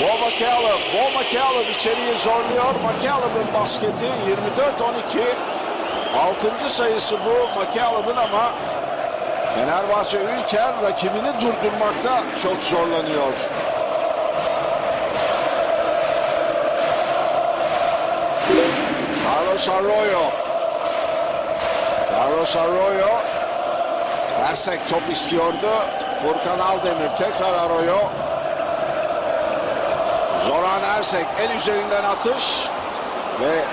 Bo McCallum, Bo McCallum içeriye zorluyor. McCallum'ın basketi 24-12. Altıncı sayısı bu McCallum'ın ama Fenerbahçe Ülker rakibini durdurmakta çok zorlanıyor. Carlos Arroyo. Carlos Arroyo. Ersek top istiyordu. Furkan Aldemir tekrar Arroyo. Zoran Ersek el üzerinden atış ve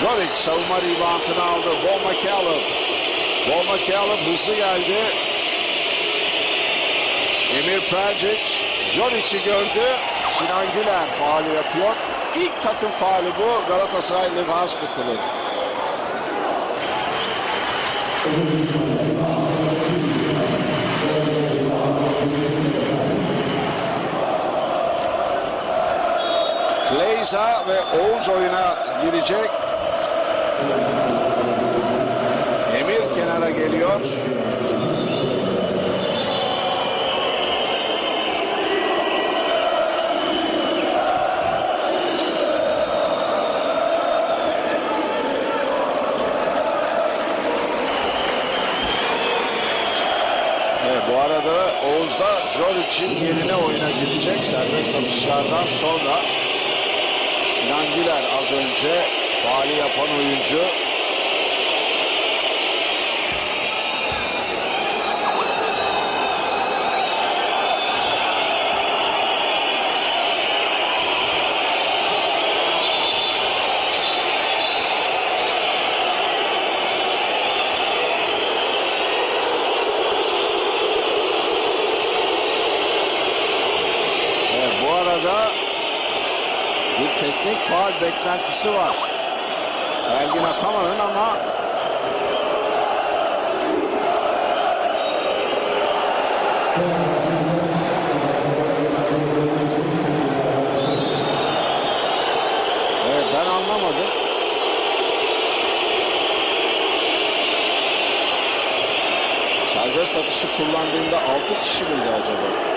Joric savunma ribantını aldı. Bo McCallum. Bo McCallum hızlı geldi. Emir Prajic Joric'i gördü. Sinan Güler faali yapıyor. İlk takım faali bu Galatasaray Live Hospital'ın. Kleiza ve Oğuz oyuna girecek. Emir kenara geliyor. Evet, bu arada Oğuz da Joric'in yerine oyuna girecek serbest atışlardan sonra. Sinan Güler az önce faali yapan oyuncu. Evet, bu arada bir teknik faal beklentisi var. Elgin Ataman'ın ama ben anlamadım. Serbest atışı kullandığında 6 kişi miydi acaba?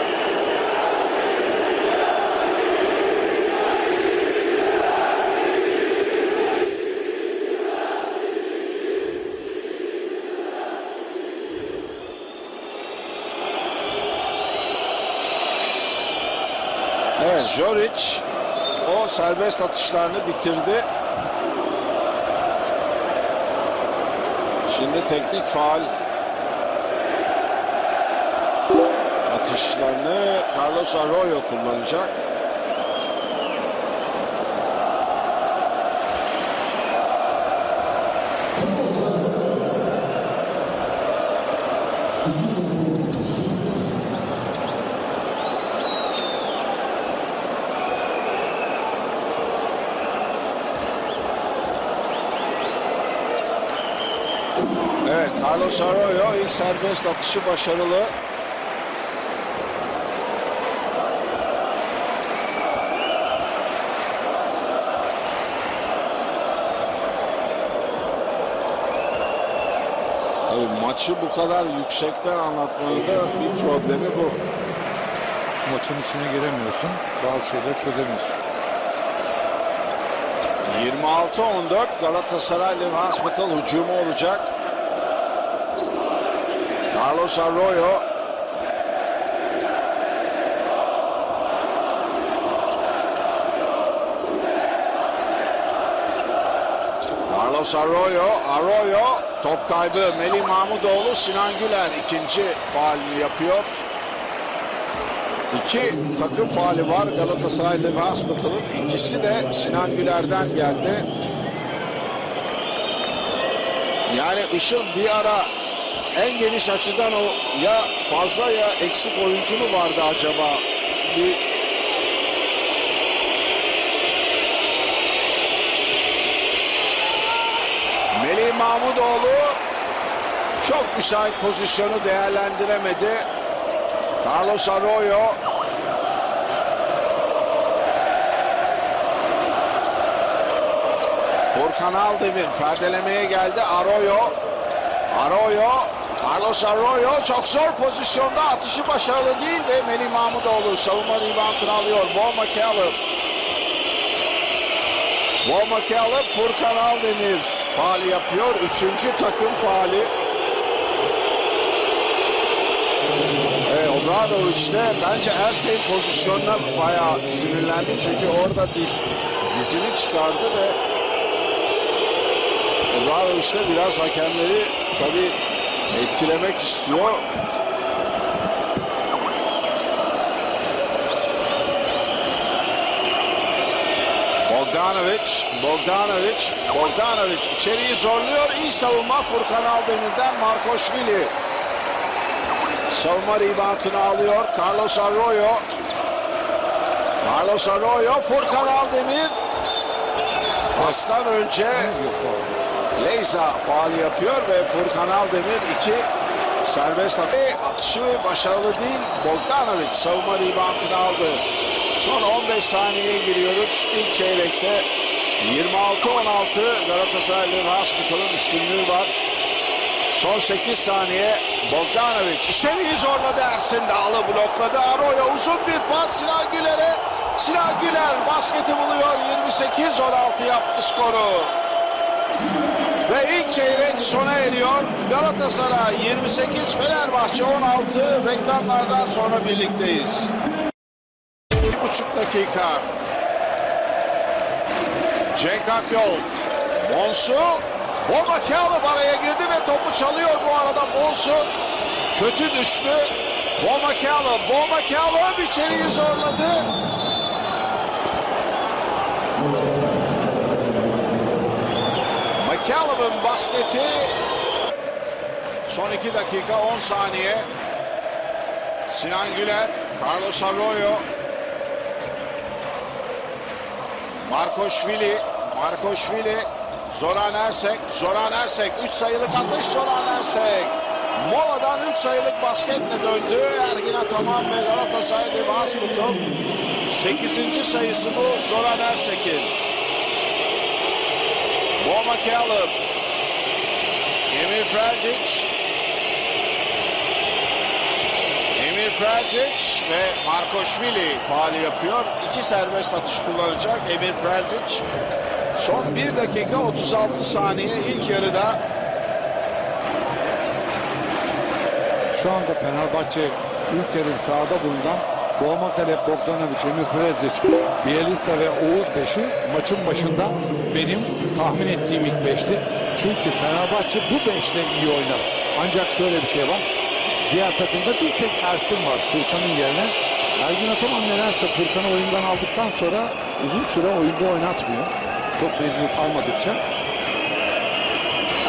Evet Joric o serbest atışlarını bitirdi. Şimdi teknik faal atışlarını Carlos Arroyo kullanacak. Evet Carlos Arroyo ilk serbest atışı başarılı. Tabii maçı bu kadar yüksekten anlatmanın da bir problemi bu. Maçın içine giremiyorsun. Bazı şeyleri çözemiyorsun. 26-14 Galatasaray Live Hospital hücumu olacak. Carlos Arroyo Carlos Arroyo, Arroyo top kaybı Melih Mahmudoğlu, Sinan Güler ikinci faalini yapıyor. İki takım faali var Galatasaray Live Hospital'ın. İkisi de Sinan Güler'den geldi. Yani Işıl bir ara en geniş açıdan o ya fazla ya eksik oyuncu mu vardı acaba? Bir Melih Mahmudoğlu çok müsait pozisyonu değerlendiremedi. Carlos Arroyo Furkan Aldemir perdelemeye geldi. Arroyo Arroyo Carlos Arroyo çok zor pozisyonda atışı başarılı değil ve Melih Mahmudoğlu savunma reboundını alıyor. Bo McCallum. Bo McCallum Furkan Aldemir faali yapıyor. Üçüncü takım faali. Evet, Obradoviç de bence Ersen'in pozisyonuna bayağı sinirlendi. Çünkü orada diz, dizini çıkardı ve Obradoviç de biraz hakemleri tabii etkilemek istiyor. Bogdanovic, Bogdanovic, Bogdanovic içeriği zorluyor. İyi savunma Furkan Aldemir'den Markoşvili. Savunma reboundını alıyor. Carlos Arroyo. Carlos Arroyo, Furkan Aldemir. Pastan önce. Leyza faal yapıyor ve Furkan Aldemir iki serbest atı. Atışı başarılı değil. Bogdanovic savunma reboundını aldı. Son 15 saniyeye giriyoruz. İlk çeyrekte 26-16 Galatasaray Live Hospital'ın üstünlüğü var. Son 8 saniye Bogdanovic içeriği zorladı Ersin Dağlı blokladı. Arroyo uzun bir pas Sinan Güler'e. Sinan Güler basketi buluyor. 28-16 yaptı skoru. Ve ilk çeyrek sona eriyor. Galatasaray 28, Fenerbahçe 16. Reklamlardan sonra birlikteyiz. Bir buçuk dakika. Cenk Akyol. Monsu. Bomba Kağlıp araya girdi ve topu çalıyor bu arada Monsu. Kötü düştü. Bomba Kağlıp. Bomba Kağlıp içeriği zorladı. McCallum'ın basketi. Son 2 dakika 10 saniye. Sinan Güler Carlos Arroyo. Markoşvili Markoşvili Zoran Ersek Zoran Ersek. 3 sayılık atış Zoran Ersek. Mola'dan 3 sayılık basketle döndü. Ergin Ataman ve Galatasaray Live Hospital 8. sayısı bu Zoran Ersek'in McCallum. Emir Prajic. Emir Prajic ve Markoşvili faali yapıyor. İki serbest atış kullanacak Emir Prajic. Son 1 dakika 36 saniye ilk yarıda Şu anda Fenerbahçe Ülker'in sahada bulunan Boğmakale, Bogdanovic, Emir Prezic, Bielisa ve Oğuz Beş'i maçın başında benim tahmin ettiğim ilk beşti. Çünkü Fenerbahçe bu beşle iyi oynar. Ancak şöyle bir şey var. Diğer takımda bir tek Ersin var Furkan'ın yerine. Ergin Ataman nedense Furkan'ı oyundan aldıktan sonra uzun süre oyunda oynatmıyor. Çok mecbur kalmadıkça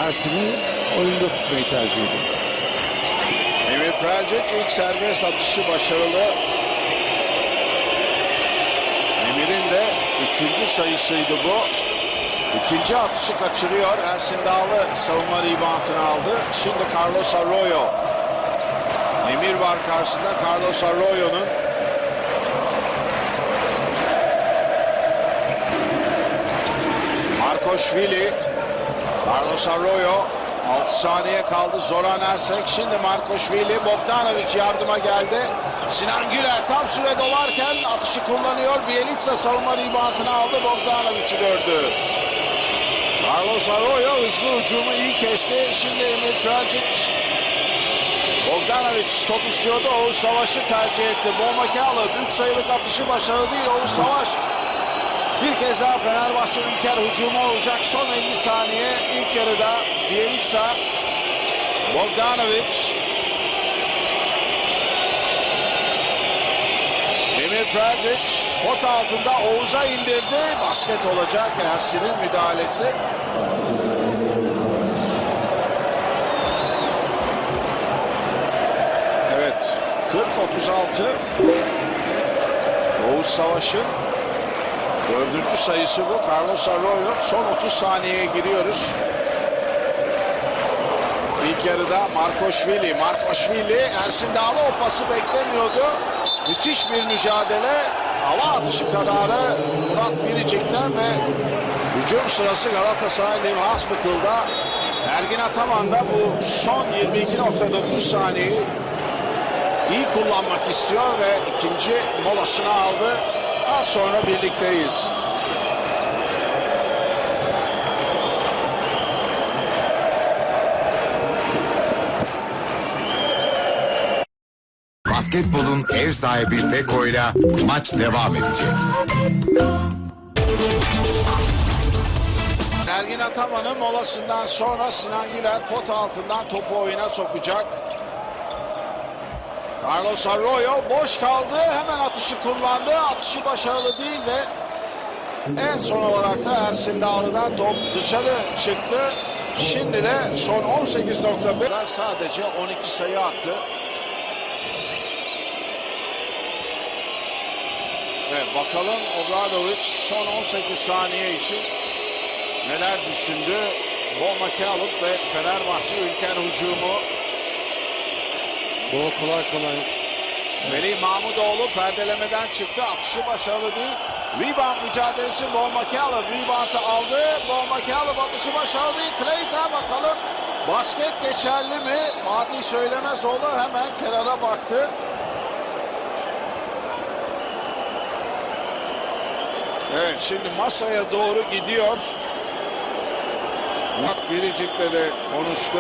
Ersin'i oyunda tutmayı tercih ediyor. Emir Prajic ilk serbest atışı başarılı. Emir'in de üçüncü sayısıydı bu. İkinci atışı kaçırıyor. Ersin Dağlı savunma reboundını aldı. Şimdi Carlos Arroyo. Emir var karşısında Carlos Arroyo'nun. Markoşvili. Carlos Arroyo 6 saniye kaldı. Zoran Ersek. Şimdi Markoşvili. Bogdanovic yardıma geldi. Sinan Güler tam süre dolarken atışı kullanıyor. Bielitsa savunma reboundını aldı. Bogdanovic'i gördü. Carlos Arroyo hızlı hücumu iyi kesti. Şimdi Emir Prajic. Bogdanovic top istiyordu. Oğuz Savaş'ı tercih etti. Bomba Kağlıp 3 sayılık atışı başarılı değil. Oğuz Savaş bir kez daha Fenerbahçe Ülker hücumu olacak. Son 50 saniye ilk yarıda Bielitsa, Bogdanovic, Emir Prajic pot altında Oğuz'a indirdi. Basket olacak Ersin'in müdahalesi. Evet 40-36 Oğuz Savaş'ın Dördüncü sayısı bu. Carlos Arroyo. Son 30 saniyeye giriyoruz. İlk yarıda Markoşvili. Markoşvili Ersin Dağlı o pası beklemiyordu. Müthiş bir mücadele. Hava atışı kararı Murat Biricik'ten ve hücum sırası Galatasaray Live Hospital'da Ergin Ataman da bu son 22.9 saniyeyi iyi kullanmak istiyor ve ikinci molasını aldı. Az sonra birlikteyiz. Basketbolun ev sahibi Beko'yla maç devam edecek. Ergin Ataman'ın molasından sonra Sinan Güler pot altından topu oyuna sokacak. Carlos Arroyo boş kaldı. Hemen atışı kullandı. Atışı başarılı değil ve en son olarak da Ersin Dağlı'dan top dışarı çıktı. Şimdi de son 18.1 sadece 12 sayı attı. Evet bakalım Obradovic son 18 saniye için neler düşündü. Bo McCallum ve Fenerbahçe ülken hücumu. Bu kolay kolay Melih Mahmudoğlu perdelemeden çıktı. Atışı başarılı değil. Rebound mücadelesi Bo McCallum. Rebound'ı aldı. Bo McCallum atışı başarılı değil. Clays'e bakalım. Basket geçerli mi? Fatih Söylemezoğlu hemen kenara baktı. Evet şimdi masaya doğru gidiyor. Murat Biricik'le de konuştu.